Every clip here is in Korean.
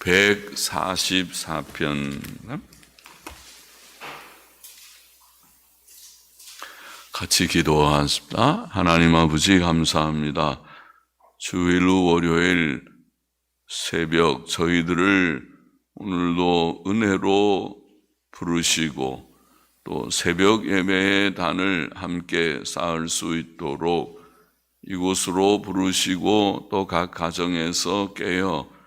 144편 같이 기도하십니다. 하나님 아버지 감사합니다. 주일 후 월요일 새벽 저희들을 오늘도 은혜로 부르시고 또 새벽 예배의 단을 함께 쌓을 수 있도록 이곳으로 부르시고 또 각 가정에서 깨어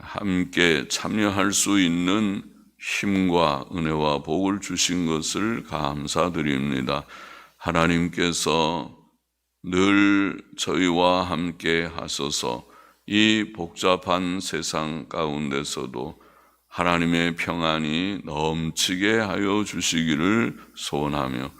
함께 참여할 수 있는 힘과 은혜와 복을 주신 것을 감사드립니다. 하나님께서 늘 저희와 함께 하소서 이 복잡한 세상 가운데서도 하나님의 평안이 넘치게 하여 주시기를 소원하며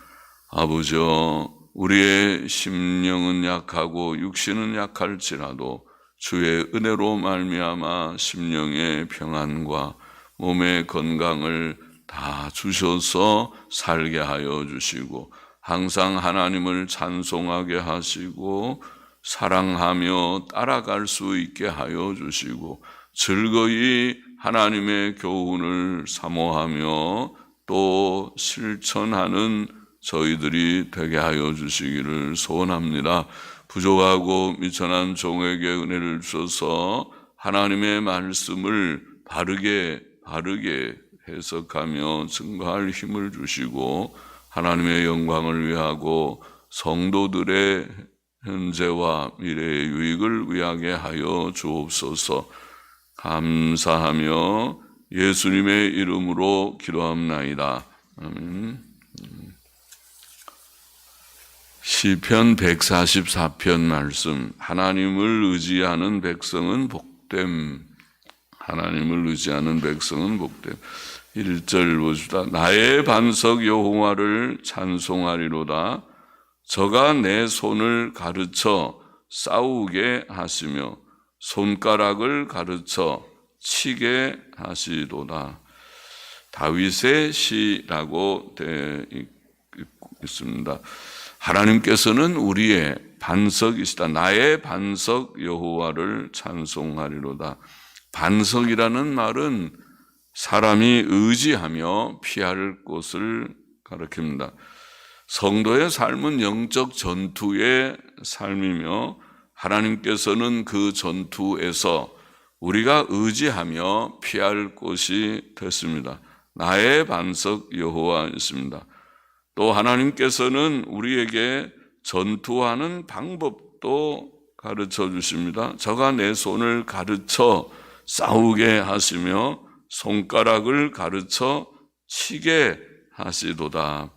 아버지여 우리의 심령은 약하고 육신은 약할지라도 주의 은혜로 말미암아 심령의 평안과 몸의 건강을 다 주셔서 살게 하여 주시고 항상 하나님을 찬송하게 하시고 사랑하며 따라갈 수 있게 하여 주시고 즐거이 하나님의 교훈을 사모하며 또 실천하는 저희들이 되게 하여 주시기를 소원합니다. 부족하고 미천한 종에게 은혜를 주셔서 하나님의 말씀을 바르게 바르게 해석하며 증거할 힘을 주시고 하나님의 영광을 위하고 성도들의 현재와 미래의 유익을 위하게 하여 주옵소서. 감사하며 예수님의 이름으로 기도합나이다. 아멘. 시편 144편 말씀 하나님을 의지하는 백성은 복됨. 하나님을 의지하는 백성은 복됨. 1절 보시다. 나의 반석 여호와를 찬송하리로다. 저가 내 손을 가르쳐 싸우게 하시며 손가락을 가르쳐 치게 하시도다. 다윗의 시라고 되어 있습니다. 하나님께서는 우리의 반석이시다. 나의 반석 여호와를 찬송하리로다. 반석이라는 말은 사람이 의지하며 피할 곳을 가리킵니다. 성도의 삶은 영적 전투의 삶이며 하나님께서는 그 전투에서 우리가 의지하며 피할 곳이 됐습니다. 나의 반석 여호와였습니다. 또 하나님께서는 우리에게 전투하는 방법도 가르쳐 주십니다. 저가 내 손을 가르쳐 싸우게 하시며 손가락을 가르쳐 치게 하시도다.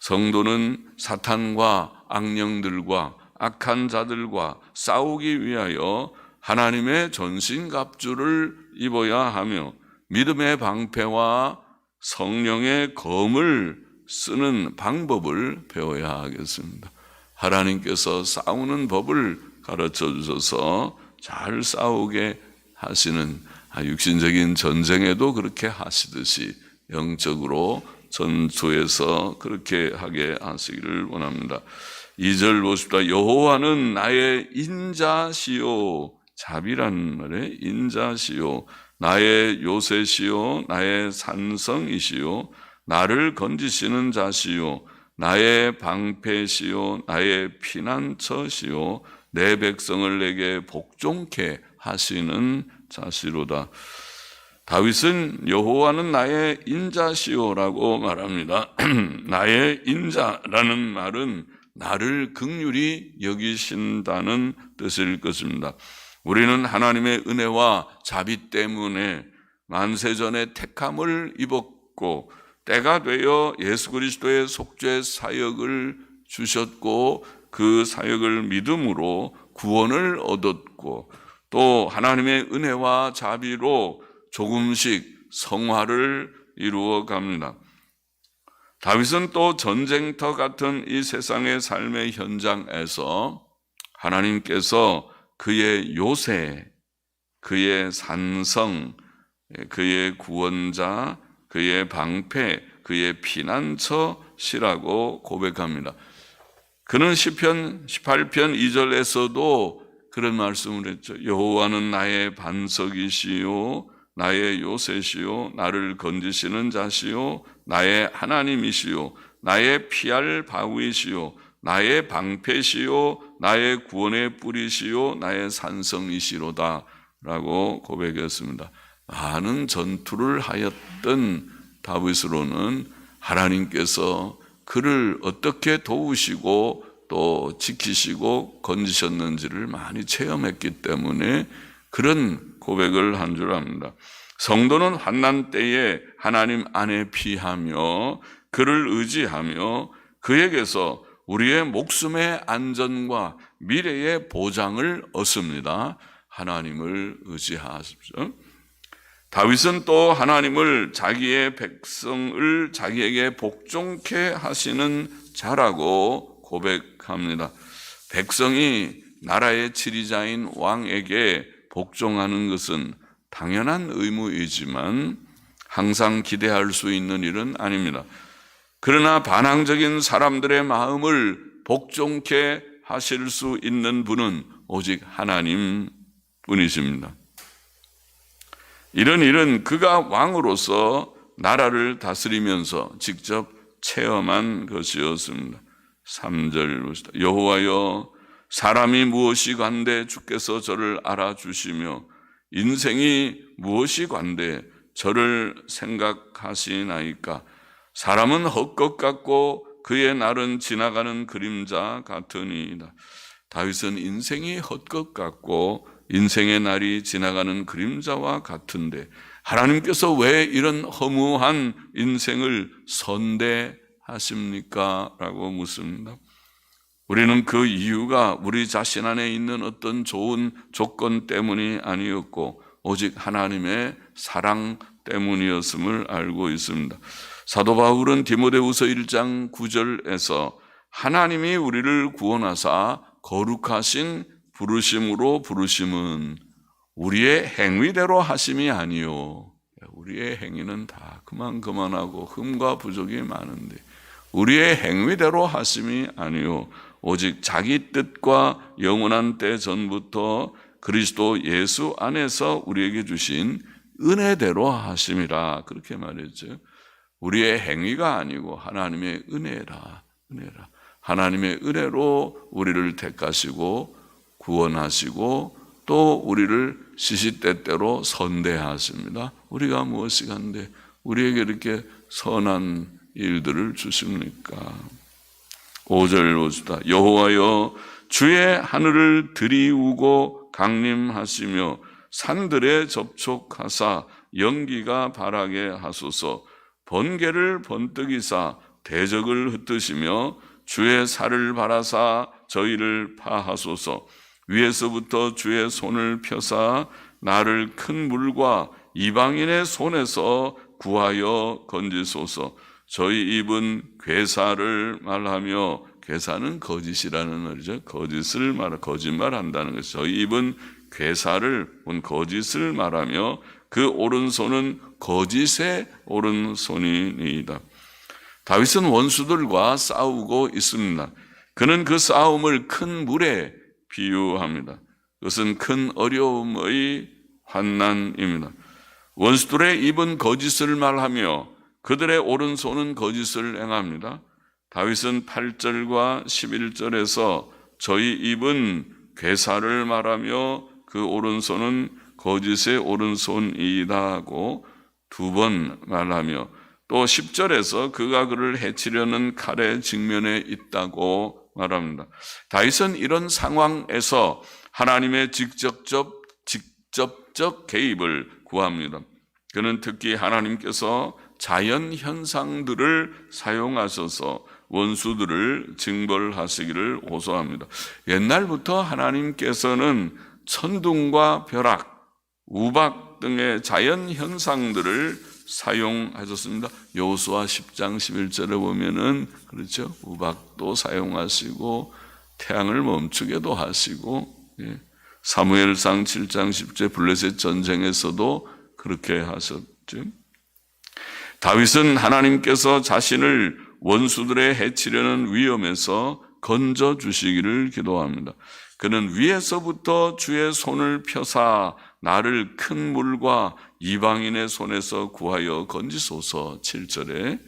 성도는 사탄과 악령들과 악한 자들과 싸우기 위하여 하나님의 전신갑주를 입어야 하며 믿음의 방패와 성령의 검을 쓰는 방법을 배워야 하겠습니다. 하나님께서 싸우는 법을 가르쳐 주셔서 잘 싸우게 하시는 육신적인 전쟁에도 그렇게 하시듯이 영적으로 전투에서 그렇게 하게 하시기를 원합니다. 2절 보십시다. 여호와는 나의 인자시요 자비란 말에 인자시요 나의 요새시요 나의 산성이시요 나를 건지시는 자시요 나의 방패시요 나의 피난처시요 내 백성을 내게 복종케 하시는 자시로다. 다윗은 여호와는 나의 인자시요라고 말합니다. 나의 인자라는 말은 나를 극률히 여기신다는 뜻일 것입니다. 우리는 하나님의 은혜와 자비 때문에 만세전에 택함을 입었고 때가 되어 예수 그리스도의 속죄 사역을 주셨고 그 사역을 믿음으로 구원을 얻었고 또 하나님의 은혜와 자비로 조금씩 성화를 이루어 갑니다. 다윗은 또 전쟁터 같은 이 세상의 삶의 현장에서 하나님께서 그의 요새, 그의 산성, 그의 구원자, 그의 방패, 그의 피난처시라고 고백합니다. 그는 시편 18편 2절에서도 그런 말씀을 했죠. 여호와는 나의 반석이시요 나의 요새시요 나를 건지시는 자시요 나의 하나님이시요 나의 피할 바위시요 나의 방패시요 나의 구원의 뿌리시요 나의 산성이시로다 라고 고백했습니다. 많은 전투를 하였던 다윗으로는 하나님께서 그를 어떻게 도우시고 또 지키시고 건지셨는지를 많이 체험했기 때문에 그런 고백을 한 줄 압니다. 성도는 환난 때에 하나님 안에 피하며 그를 의지하며 그에게서 우리의 목숨의 안전과 미래의 보장을 얻습니다. 하나님을 의지하십시오. 다윗은 또 하나님을 자기의 백성을 자기에게 복종케 하시는 자라고 고백합니다. 백성이 나라의 지리자인 왕에게 복종하는 것은 당연한 의무이지만 항상 기대할 수 있는 일은 아닙니다. 그러나 반항적인 사람들의 마음을 복종케 하실 수 있는 분은 오직 하나님 분이십니다. 이런 일은 그가 왕으로서 나라를 다스리면서 직접 체험한 것이었습니다. 3절 봅시다. 여호와여 사람이 무엇이 관대 주께서 저를 알아주시며 인생이 무엇이 관대 저를 생각하시나이까 사람은 헛것 같고 그의 날은 지나가는 그림자 같으니이다. 다윗은 인생이 헛것 같고 인생의 날이 지나가는 그림자와 같은데 하나님께서 왜 이런 허무한 인생을 선대하십니까? 라고 묻습니다. 우리는 그 이유가 우리 자신 안에 있는 어떤 좋은 조건 때문이 아니었고 오직 하나님의 사랑 때문이었음을 알고 있습니다. 사도 바울은 디모데후서 1장 9절에서 하나님이 우리를 구원하사 거룩하신 부르심으로 부르심은 우리의 행위대로 하심이 아니요. 우리의 행위는 다 그만 그만하고 흠과 부족이 많은데 우리의 행위대로 하심이 아니요. 오직 자기 뜻과 영원한 때 전부터 그리스도 예수 안에서 우리에게 주신 은혜대로 하심이라 그렇게 말했죠. 우리의 행위가 아니고 하나님의 은혜라 은혜라 하나님의 은혜로 우리를 택하시고 구원하시고 또 우리를 시시때때로 선대하십니다. 우리가 무엇이 간데 우리에게 이렇게 선한 일들을 주십니까? 5절 봅시다. 여호와여 주의 하늘을 들이우고 강림하시며 산들에 접촉하사 연기가 바라게 하소서 번개를 번뜩이사 대적을 흩으시며 주의 살을 바라사 저희를 파하소서 위에서부터 주의 손을 펴사 나를 큰 물과 이방인의 손에서 구하여 건지소서 저희 입은 괴사를 말하며 괴사는 거짓이라는 말이죠. 거짓을 말 거짓말 한다는 것이 저희 입은 괴사를 본 거짓을 말하며 그 오른손은 거짓의 오른손이니이다. 다윗은 원수들과 싸우고 있습니다. 그는 그 싸움을 큰 물에 비유합니다. 그것은 큰 어려움의 환난입니다. 원수들의 입은 거짓을 말하며 그들의 오른손은 거짓을 행합니다. 다윗은 8절과 11절에서 저희 입은 괴사를 말하며 그 오른손은 거짓의 오른손이다 하고 두 번 말하며 또 10절에서 그가 그를 해치려는 칼의 직면에 있다고 말합니다. 다윗은 이런 상황에서 하나님의 직접적 직접적 개입을 구합니다. 그는 특히 하나님께서 자연 현상들을 사용하셔서 원수들을 징벌하시기를 호소합니다. 옛날부터 하나님께서는 천둥과 벼락, 우박 등의 자연 현상들을 사용하셨습니다. 여호수아 10장 11절에 보면은 그렇죠. 우박도 사용하시고 태양을 멈추게도 하시고 예. 사무엘상 7장 10절 블레셋 전쟁에서도 그렇게 하셨죠. 다윗은 하나님께서 자신을 원수들의 해치려는 위험에서 건져 주시기를 기도합니다. 그는 위에서부터 주의 손을 펴사 나를 큰 물과 이방인의 손에서 구하여 건지소서 7절에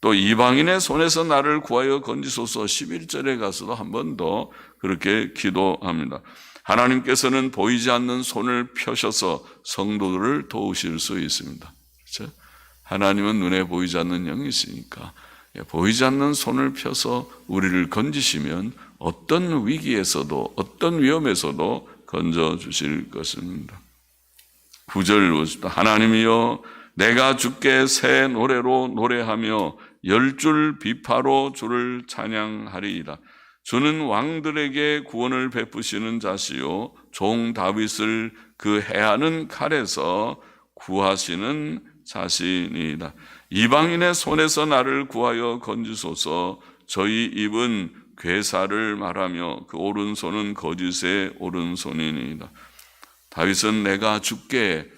또 이방인의 손에서 나를 구하여 건지소서 11절에 가서도 한 번 더 그렇게 기도합니다. 하나님께서는 보이지 않는 손을 펴셔서 성도들을 도우실 수 있습니다. 그렇죠? 하나님은 눈에 보이지 않는 영이시니까 예, 보이지 않는 손을 펴서 우리를 건지시면 어떤 위기에서도 어떤 위험에서도 건져 주실 것입니다. 9절 보십시다. 하나님이여 내가 주께 새 노래로 노래하며 열 줄 비파로 주를 찬양하리이다. 주는 왕들에게 구원을 베푸시는 자시요 종 다윗을 그 해하는 칼에서 구하시는 자신이다. 이방인의 손에서 나를 구하여 건지소서. 저희 입은 괴사를 말하며 그 오른손은 거짓의 오른손이니이다. 다윗은 내가 주께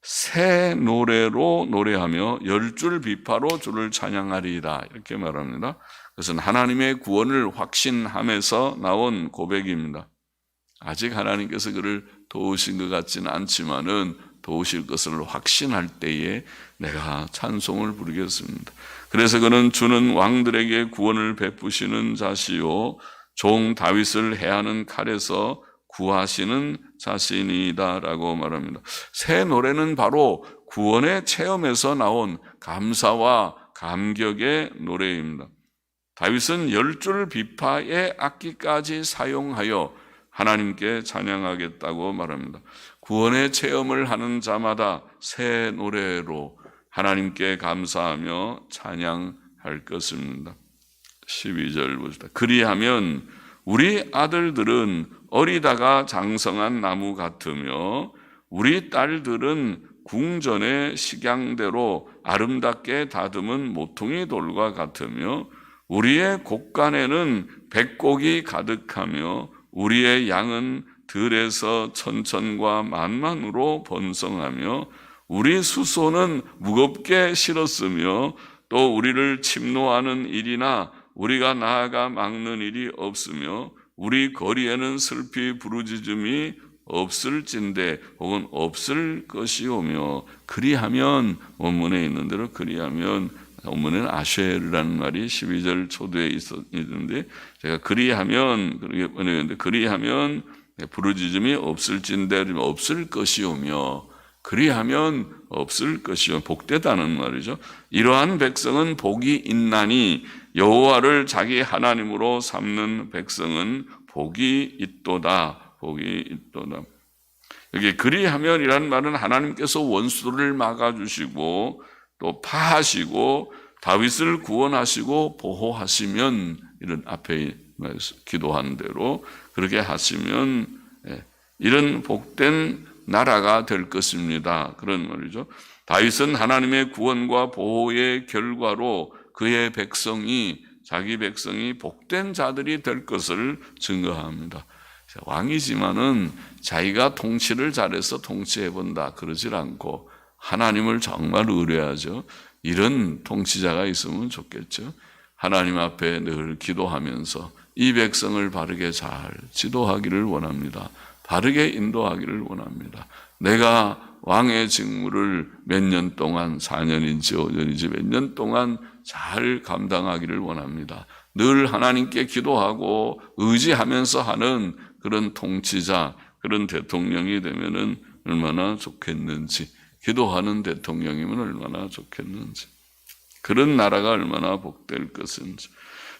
새 노래로 노래하며 열 줄 비파로 주를 찬양하리이다 이렇게 말합니다. 그것은 하나님의 구원을 확신함에서 나온 고백입니다. 아직 하나님께서 그를 도우신 것 같지는 않지만은 도우실 것을 확신할 때에 내가 찬송을 부르겠습니다. 그래서 그는 주는 왕들에게 구원을 베푸시는 자시요 종 다윗을 해하는 칼에서 구하시는 자신이다라고 말합니다. 새 노래는 바로 구원의 체험에서 나온 감사와 감격의 노래입니다. 다윗은 열줄 비파의 악기까지 사용하여 하나님께 찬양하겠다고 말합니다. 구원의 체험을 하는 자마다 새 노래로 하나님께 감사하며 찬양할 것입니다. 12절 보시다. 그리하면 우리 아들들은 어리다가 장성한 나무 같으며 우리 딸들은 궁전의 식양대로 아름답게 다듬은 모퉁이 돌과 같으며 우리의 곡간에는 백곡이 가득하며 우리의 양은 들에서 천천과 만만으로 번성하며 우리 수소는 무겁게 실었으며 또 우리를 침노하는 일이나 우리가 나아가 막는 일이 없으며 우리 거리에는 슬피 부르짖음이 없을진데 혹은 없을 것이오며 그리하면 원문에 있는 대로 그리하면 원문에는 아쉐르라는 말이 12절 초도에 있었는데 제가 그리하면 번역했는데 그리하면 부르짖음이 없을진데 없을 것이오며 그리하면 없을 것이요 복되다는 말이죠. 이러한 백성은 복이 있나니 여호와를 자기 하나님으로 삼는 백성은 복이 있도다. 복이 있도다. 여기 그리하면이라는 말은 하나님께서 원수를 막아주시고 또 파하시고 다윗을 구원하시고 보호하시면 이런 앞에 기도한 대로 그렇게 하시면 예, 이런 복된 나라가 될 것입니다. 그런 말이죠. 다윗은 하나님의 구원과 보호의 결과로 그의 백성이 자기 백성이 복된 자들이 될 것을 증거합니다. 왕이지만은 자기가 통치를 잘해서 통치해 본다 그러질 않고 하나님을 정말 의뢰하죠. 이런 통치자가 있으면 좋겠죠. 하나님 앞에 늘 기도하면서 이 백성을 바르게 잘 지도하기를 원합니다. 바르게 인도하기를 원합니다. 내가 왕의 직무를 몇 년 동안 4년인지 5년인지 몇 년 동안 잘 감당하기를 원합니다. 늘 하나님께 기도하고 의지하면서 하는 그런 통치자, 그런 대통령이 되면은 얼마나 좋겠는지, 기도하는 대통령이면 얼마나 좋겠는지, 그런 나라가 얼마나 복될 것인지.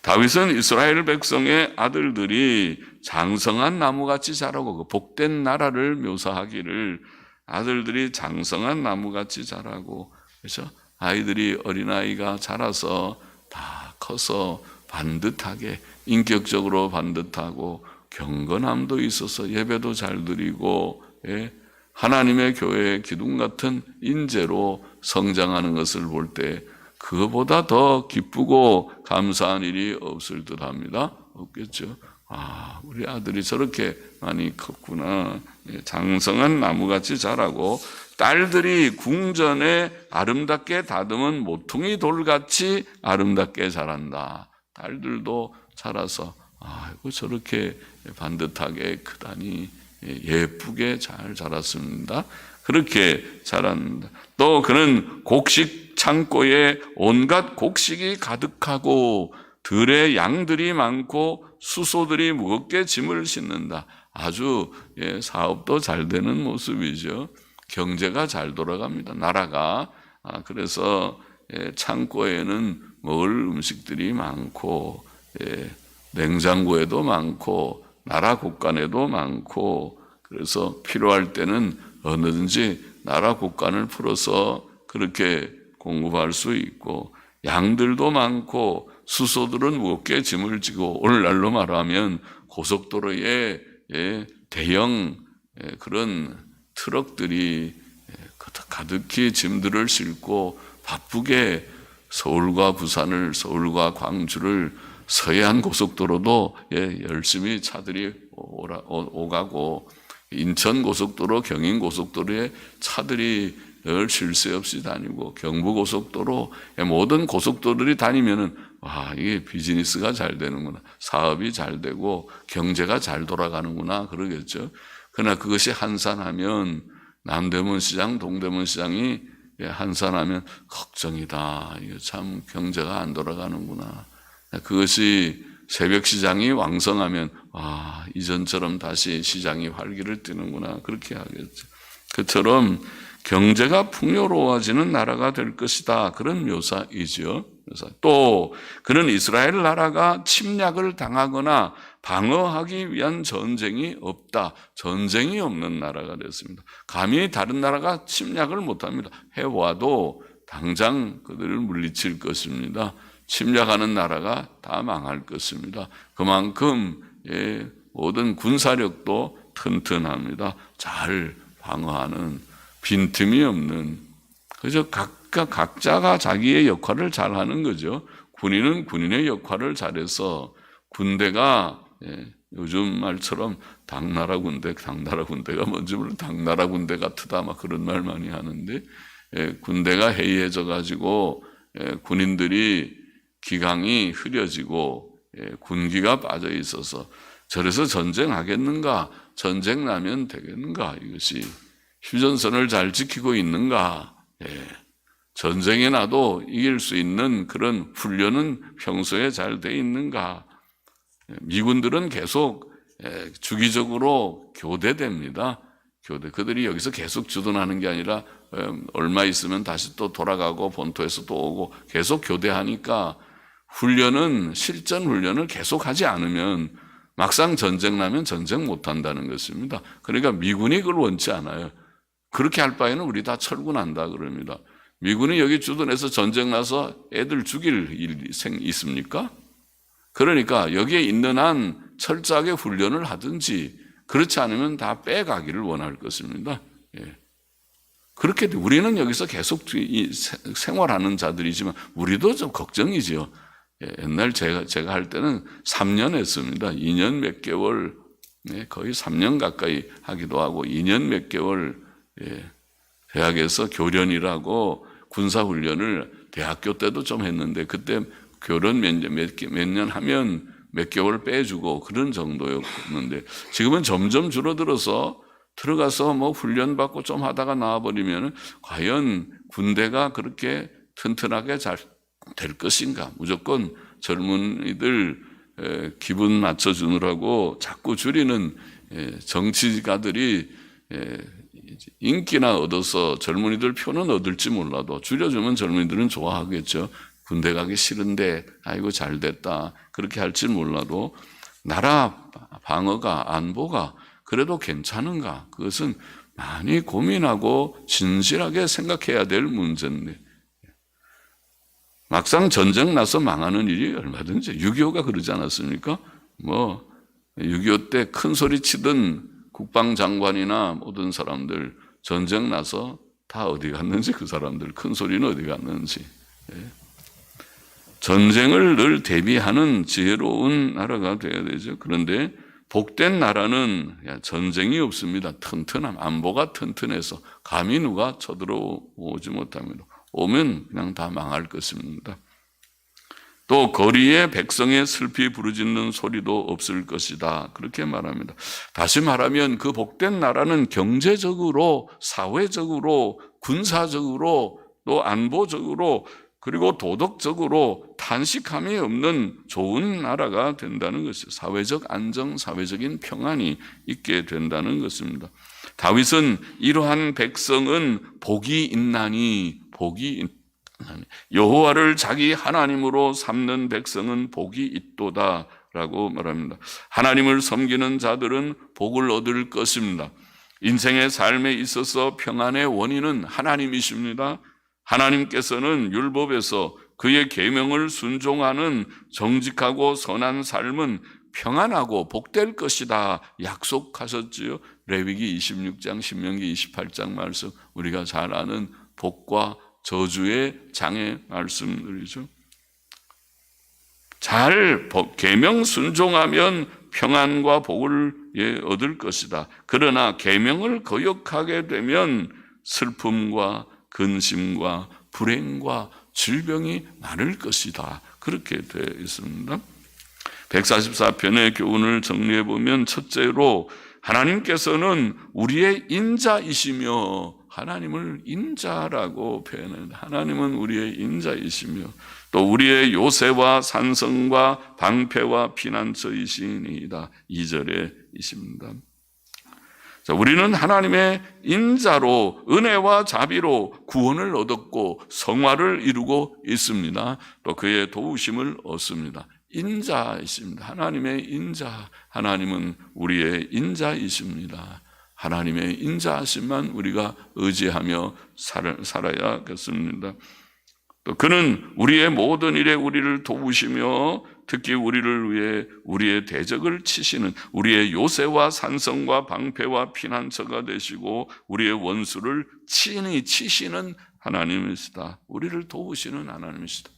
다윗은 이스라엘 백성의 아들들이 장성한 나무같이 자라고 그 복된 나라를 묘사하기를 아들들이 장성한 나무같이 자라고 그래서 아이들이 어린아이가 자라서 다 커서 반듯하게 인격적으로 반듯하고 경건함도 있어서 예배도 잘 드리고 예, 하나님의 교회의 기둥 같은 인재로 성장하는 것을 볼 때 그거보다 더 기쁘고 감사한 일이 없을 듯 합니다. 없겠죠. 아, 우리 아들이 저렇게 많이 컸구나. 예, 장성한 나무같이 자라고 딸들이 궁전에 아름답게 다듬은 모퉁이 돌같이 아름답게 자란다. 딸들도 자라서 아이고 저렇게 반듯하게 크다니 예쁘게 잘 자랐습니다. 그렇게 자랍니다. 또 그는 곡식 창고에 온갖 곡식이 가득하고 들에 양들이 많고 수소들이 무겁게 짐을 싣는다. 아주 예, 사업도 잘 되는 모습이죠. 경제가 잘 돌아갑니다. 나라가 아, 그래서 예, 창고에는 먹을 음식들이 많고 예, 냉장고에도 많고 나라 곳간에도 많고 그래서 필요할 때는 어느든지 나라 곳간을 풀어서 그렇게 공급할 수 있고 양들도 많고 수소들은 무겁게 짐을 지고 오늘날로 말하면 고속도로에 예, 대형 예, 그런 트럭들이 예, 가득히 짐들을 싣고 바쁘게 서울과 부산을 서울과 광주를 서해안 고속도로도 예, 열심히 차들이 오라, 오, 오가고 인천 고속도로, 경인 고속도로에 차들이 늘 쉴 새 없이 다니고 경부 고속도로 모든 고속도로들이 다니면은 와 이게 비즈니스가 잘 되는구나. 사업이 잘 되고 경제가 잘 돌아가는구나. 그러겠죠. 그러나 그것이 한산하면 남대문 시장, 동대문 시장이 예, 한산하면 걱정이다. 이거 참 경제가 안 돌아가는구나. 그것이 새벽 시장이 왕성하면 아 이전처럼 다시 시장이 활기를 띠는구나 그렇게 하겠죠. 그처럼 경제가 풍요로워지는 나라가 될 것이다 그런. 그래서 또 그는 이스라엘 나라가 침략을 당하거나 방어하기 위한 전쟁이 없다. 전쟁이 없는 나라가 됐습니다. 감히 다른 나라가 침략을 못합니다. 해와도 당장 그들을 물리칠 것입니다. 침략하는 나라가 다 망할 것입니다. 그만큼 예, 모든 군사력도 튼튼합니다. 잘 방어하는 빈틈이 없는 그저 각각 각자가 자기의 역할을 잘 하는 거죠. 군인은 군인의 역할을 잘해서 군대가 예, 요즘 말처럼 당나라 군대, 당나라 군대가 뭔지 모르는 당나라 군대 같다 막 그런 말 많이 하는데 예, 군대가 해이해져 가지고 예, 군인들이 기강이 흐려지고 예, 군기가 빠져 있어서 저래서 전쟁하겠는가? 전쟁 나면 되겠는가? 이것이 휴전선을 잘 지키고 있는가? 예. 전쟁에 나도 이길 수 있는 그런 훈련은 평소에 잘 돼 있는가? 예, 미군들은 계속 예, 주기적으로 교대됩니다. 교대. 그들이 여기서 계속 주둔하는 게 아니라 음, 얼마 있으면 다시 또 돌아가고 본토에서 또 오고 계속 교대하니까 훈련은 실전 훈련을 계속 하지 않으면 막상 전쟁 나면 전쟁 못 한다는 것입니다. 그러니까 미군이 그걸 원치 않아요. 그렇게 할 바에는 우리 다 철군한다 그럽니다. 미군이 여기 주둔해서 전쟁 나서 애들 죽일 일 있습니까? 그러니까 여기에 있는 한 철저하게 훈련을 하든지 그렇지 않으면 다 빼가기를 원할 것입니다. 예. 그렇게 우리는 여기서 계속 생활하는 자들이지만 우리도 좀 걱정이지요. 예, 옛날 제가 제가 할 때는 3년 했습니다. 2년 몇 개월, 네, 거의 3년 가까이 하기도 하고 2년 몇 개월 예, 대학에서 교련이라고 군사 훈련을 대학교 때도 좀 했는데 그때 교련 몇년 몇 하면 몇 개월 빼주고 그런 정도였는데 지금은 점점 줄어들어서 들어가서 뭐 훈련 받고 좀 하다가 나와버리면 과연 군대가 그렇게 튼튼하게 잘 될 것인가? 무조건 젊은이들 기분 맞춰주느라고 자꾸 줄이는 정치가들이 인기나 얻어서 젊은이들 표는 얻을지 몰라도 줄여주면 젊은이들은 좋아하겠죠. 군대 가기 싫은데 아이고 잘 됐다 그렇게 할지 몰라도 나라 방어가 안보가 그래도 괜찮은가 그것은 많이 고민하고 진실하게 생각해야 될 문제인데 막상 전쟁 나서 망하는 일이 얼마든지 6.25가 그러지 않았습니까? 뭐, 6.25 때 큰 소리 치던 국방장관이나 모든 사람들 전쟁 나서 다 어디 갔는지 그 사람들 큰 소리는 어디 갔는지. 예. 전쟁을 늘 대비하는 지혜로운 나라가 되어야 되죠. 그런데 복된 나라는 전쟁이 없습니다. 튼튼함, 안보가 튼튼해서 감히 누가 쳐들어오지 못합니다. 오면 그냥 다 망할 것입니다. 또 거리에 백성의 슬피 부르짖는 소리도 없을 것이다. 그렇게 말합니다. 다시 말하면 그 복된 나라는 경제적으로, 사회적으로, 군사적으로, 또 안보적으로, 그리고 도덕적으로 탄식함이 없는 좋은 나라가 된다는 것이죠. 사회적 안정, 사회적인 평안이 있게 된다는 것입니다. 다윗은 이러한 백성은 복이 있나니, 복이 있 여호와를 자기 하나님으로 삼는 백성은 복이 있도다라고 말합니다. 하나님을 섬기는 자들은 복을 얻을 것입니다. 인생의 삶에 있어서 평안의 원인은 하나님이십니다. 하나님께서는 율법에서 그의 계명을 순종하는 정직하고 선한 삶은 평안하고 복될 것이다 약속하셨지요. 레위기 26장, 신명기 28장 말씀 우리가 잘 아는 복과 저주의 장의 말씀들이죠. 잘 법, 계명 순종하면 평안과 복을 예, 얻을 것이다. 그러나 계명을 거역하게 되면 슬픔과 근심과 불행과 질병이 많을 것이다. 그렇게 되어 있습니다. 144편의 교훈을 정리해 보면 첫째로 하나님께서는 우리의 인자이시며 하나님을 인자라고 표현합니다. 하나님은 우리의 인자이시며 또 우리의 요새와 산성과 방패와 피난처이시니이다. 2절에 있습니다. 자, 우리는 하나님의 인자로 은혜와 자비로 구원을 얻었고 성화를 이루고 있습니다. 또 그의 도우심을 얻습니다. 인자이십니다. 하나님의 인자. 하나님은 우리의 인자이십니다. 하나님의 인자하심만 우리가 의지하며 살아야겠습니다. 또 그는 우리의 모든 일에 우리를 도우시며 특히 우리를 위해 우리의 대적을 치시는 우리의 요새와 산성과 방패와 피난처가 되시고 우리의 원수를 친히 치시는 하나님이시다. 우리를 도우시는 하나님이시다.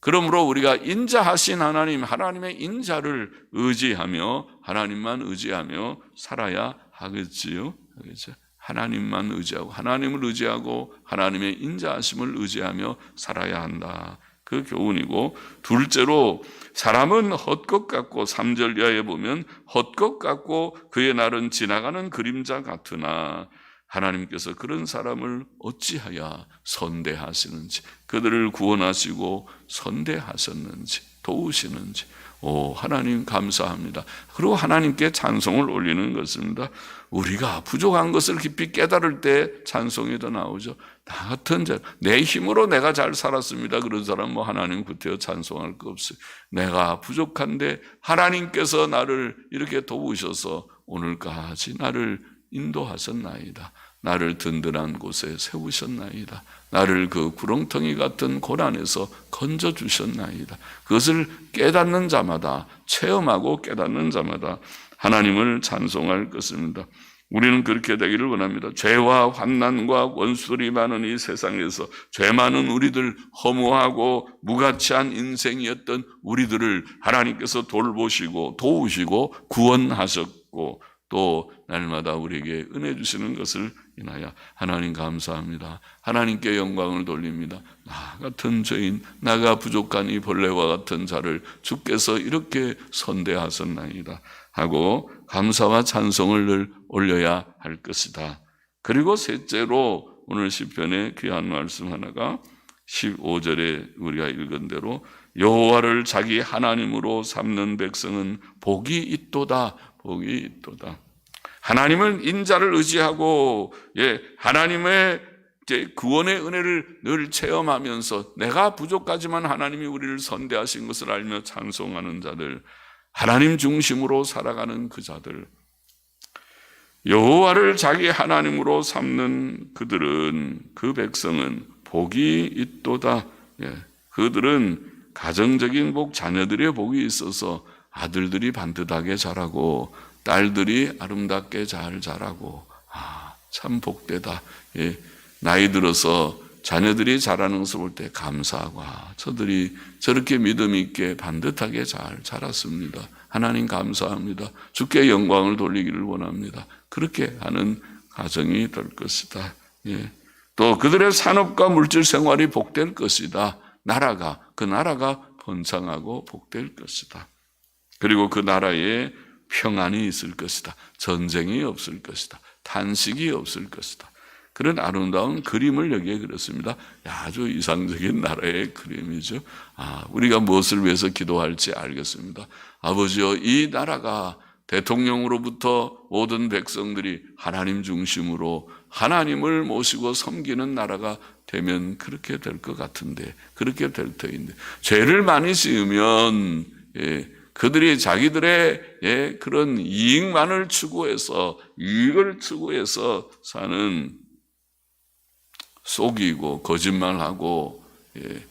그러므로 우리가 인자하신 하나님, 하나님의 인자를 의지하며 하나님만 의지하며 살아야 하겠지요. 하겠죠. 하나님만 의지하고 하나님을 의지하고 하나님의 인자하심을 의지하며 살아야 한다. 그 교훈이고 둘째로 사람은 헛것 같고 3절 이하에 보면 헛것 같고 그의 날은 지나가는 그림자 같으나 하나님께서 그런 사람을 어찌하여 선대하시는지 그들을 구원하시고 선대하셨는지 도우시는지 오 하나님 감사합니다. 그리고 하나님께 찬송을 올리는 것입니다. 우리가 부족한 것을 깊이 깨달을 때 찬송이 더 나오죠. 나 같은 자, 내 힘으로 내가 잘 살았습니다. 그런 사람 뭐 하나님 구태여 찬송할 거 없어요. 내가 부족한데 하나님께서 나를 이렇게 도우셔서 오늘까지 나를 인도하셨나이다. 나를 든든한 곳에 세우셨나이다. 나를 그 구렁텅이 같은 고난에서 건져 주셨나이다. 그것을 깨닫는 자마다 체험하고 깨닫는 자마다 하나님을 찬송할 것입니다. 우리는 그렇게 되기를 원합니다. 죄와 환난과 원수들이 많은 이 세상에서 죄 많은 우리들 허무하고 무가치한 인생이었던 우리들을 하나님께서 돌보시고 도우시고 구원하셨고 또 날마다 우리에게 은혜 주시는 것을 인하여 하나님 감사합니다. 하나님께 영광을 돌립니다. 나 같은 죄인, 나가 부족한 이 벌레와 같은 자를 주께서 이렇게 선대하셨나이다 하고 감사와 찬송을 늘 올려야 할 것이다. 그리고 셋째로 오늘 시편의 귀한 말씀 하나가 15절에 우리가 읽은 대로 여호와를 자기 하나님으로 삼는 백성은 복이 있도다. 복이 있도다. 하나님은 인자를 의지하고 예, 하나님의 구원의 은혜를 늘 체험하면서 내가 부족하지만 하나님이 우리를 선대하신 것을 알며 찬송하는 자들, 하나님 중심으로 살아가는 그 자들, 여호와를 자기 하나님으로 삼는 그들은 그 백성은 복이 있도다. 예, 그들은 가정적인 복, 자녀들의 복이 있어서 아들들이 반듯하게 자라고 딸들이 아름답게 잘 자라고 아, 참 복되다. 예, 나이 들어서 자녀들이 자라는 것을 볼 때 감사하고 아, 저들이 저렇게 믿음 있게 반듯하게 잘 자랐습니다. 하나님 감사합니다. 주께 영광을 돌리기를 원합니다. 그렇게 하는 가정이 될 것이다. 예. 또 그들의 산업과 물질 생활이 복될 것이다. 나라가 그 나라가 번창하고 복될 것이다. 그리고 그 나라에 평안이 있을 것이다. 전쟁이 없을 것이다. 탄식이 없을 것이다. 그런 아름다운 그림을 여기에 그렸습니다. 아주 이상적인 나라의 그림이죠. 아, 우리가 무엇을 위해서 기도할지 알겠습니다. 아버지여, 이 나라가 대통령으로부터 모든 백성들이 하나님 중심으로 하나님을 모시고 섬기는 나라가 되면 그렇게 될 것 같은데, 그렇게 될 터인데, 죄를 많이 지으면, 예, 그들이 자기들의 예, 그런 이익만을 추구해서, 이익을 추구해서 사는 속이고, 거짓말하고, 예,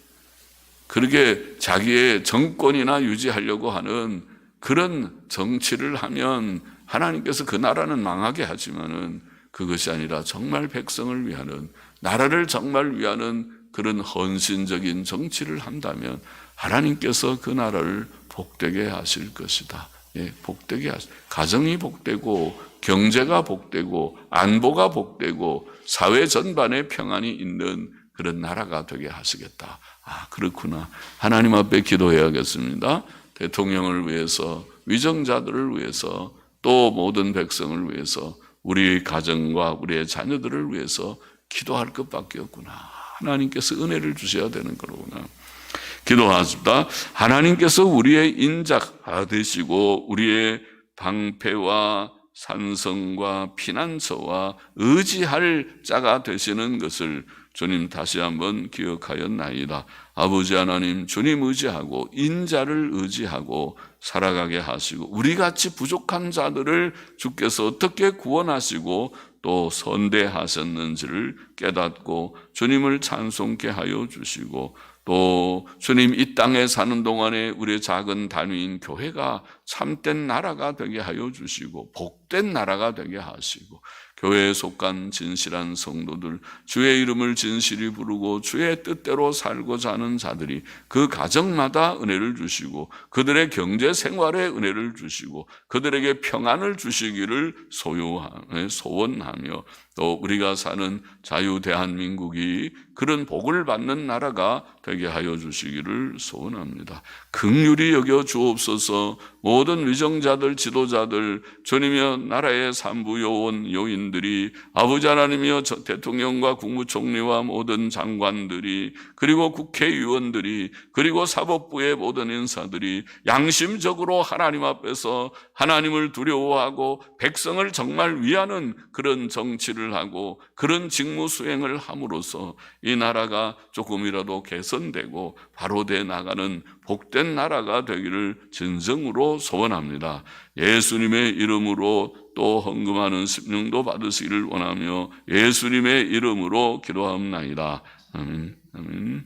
그렇게 자기의 정권이나 유지하려고 하는 그런 정치를 하면 하나님께서 그 나라는 망하게 하지만은 그것이 아니라 정말 백성을 위하는 나라를 정말 위하는 그런 헌신적인 정치를 한다면 하나님께서 그 나라를 복되게 하실 것이다. 예, 복되게 하실. 가정이 복되고 경제가 복되고 안보가 복되고 사회 전반에 평안이 있는 그런 나라가 되게 하시겠다. 아, 그렇구나. 하나님 앞에 기도해야겠습니다. 대통령을 위해서, 위정자들을 위해서, 또 모든 백성을 위해서, 우리 가정과 우리의 자녀들을 위해서 기도할 것밖에 없구나. 하나님께서 은혜를 주셔야 되는 거로구나. 기도하십니다. 하나님께서 우리의 인자가 되시고 우리의 방패와 산성과 피난처와 의지할 자가 되시는 것을 주님 다시 한번 기억하였나이다. 아버지 하나님 주님 의지하고 인자를 의지하고 살아가게 하시고 우리 같이 부족한 자들을 주께서 어떻게 구원하시고 또 선대하셨는지를 깨닫고 주님을 찬송케 하여 주시고 또 주님 이 땅에 사는 동안에 우리의 작은 단위인 교회가 참된 나라가 되게 하여 주시고 복된 나라가 되게 하시고 교회에 속한 진실한 성도들 주의 이름을 진실히 부르고 주의 뜻대로 살고자 하는 자들이 그 가정마다 은혜를 주시고 그들의 경제 생활에 은혜를 주시고 그들에게 평안을 주시기를 소원하며 또 우리가 사는 자유 대한민국이 그런 복을 받는 나라가 되게 하여 주시기를 소원합니다. 극률이 여겨 주옵소서 모든 위정자들 지도자들 주님이여 나라의 산부 요원 요인 들이 아버지 하나님이여 대통령과 국무총리와 모든 장관들이 그리고 국회의원들이 그리고 사법부의 모든 인사들이 양심적으로 하나님 앞에서 하나님을 두려워하고 백성을 정말 위하는 그런 정치를 하고 그런 직무 수행을 함으로써 이 나라가 조금이라도 개선되고 바로 돼 나가는 복된 나라가 되기를 진정으로 소원합니다. 예수님의 이름으로 또 헌금하는 심령도 받으시기를 원하며 예수님의 이름으로 기도합나이다. 아멘. 아멘.